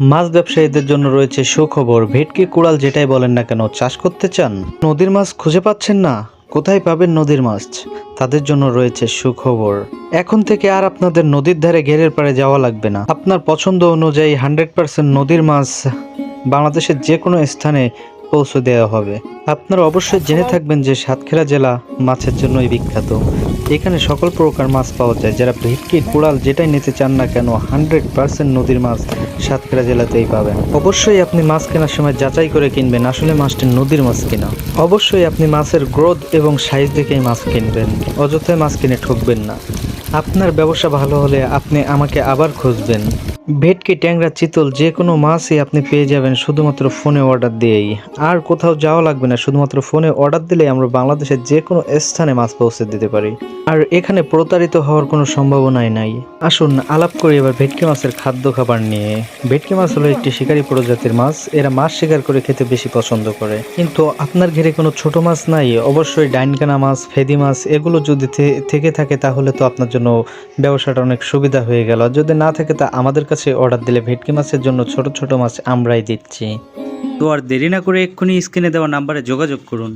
মাছ ব্যবসায়ীদের জন্য রয়েছে সুখবর। ভেটকি, কুড়াল যেটাই বলেন না কেন, চাষ করতে চান? নদীর মাছ খুঁজে পাচ্ছেন না? কোথায় পাবেন নদীর মাছ? তাদের জন্য রয়েছে সুখবর। এখন থেকে আর আপনাদের নদীর ধারে ঘেরের পাড়ে যাওয়া লাগবে না। আপনার পছন্দ অনুযায়ী হান্ড্রেড পার্সেন্ট নদীর মাছ বাংলাদেশের যে কোনো স্থানে পৌঁছে দেওয়া হবে। আপনারা অবশ্যই জেনে থাকবেন যে সাতক্ষীরা জেলা মাছের জন্যই বিখ্যাত। এখানে সকল প্রকার মাছ পাওয়া যায়। যারা ভেটকি কুড়াল যেটাই নিতে চান না কেন, হান্ড্রেড পার্সেন্ট নদীর মাছ সাতক্ষীরা জেলাতেই পাবেন। অবশ্যই আপনি মাছ কেনার সময় যাচাই করে কিনবেন, আসলে মাছটি নদীর মাছ কিনা। অবশ্যই আপনি মাছের গ্রোথ এবং সাইজ দেখেই মাছ কিনবেন। অযথায় মাছ কিনে ঠকবেন না। আপনার ব্যবসা ভালো হলে আপনি আমাকে আবার খুঁজবেন। ভেটকি, ট্যাংরা, চিতল, যে কোনো মাছই আপনি পেয়ে যাবেন শুধুমাত্র ফোনে অর্ডার দিয়েই। আর কোথাও যাওয়া লাগবে না, শুধুমাত্র ফোনে অর্ডার দিলে আমরা বাংলাদেশের যে কোনো স্থানে মাছ পৌঁছে দিতে পারি। আর এখানে প্রতারিত হওয়ার কোনো সম্ভাবনাই নাই। আসুন, আলাপ করি এবার ভেটকি মাছের খাদ্য খাবার নিয়ে। ভেটকি মাছ হলো একটি শিকারী প্রজাতির মাছ, এরা মাছ শিকার করে খেতে বেশি পছন্দ করে। কিন্তু আপনার ঘিরে কোনো ছোট মাছ নাই, অবশ্যই ডাইনকানা মাছ, ফেদি মাছ, এগুলো যদি থেকে থাকে তাহলে তো আপনার জন্য ব্যবসাটা অনেক সুবিধা হয়ে গেল। যদি না থাকে তা আমাদের কাছে অর্ডার দিলে ভেটকি মাছের জন্য ছোট ছোট মাছ আমরাই দিচ্ছি। তো আর দেরি না করে এক্ষুনি স্ক্রিনে দেওয়া নাম্বারে যোগাযোগ করুন।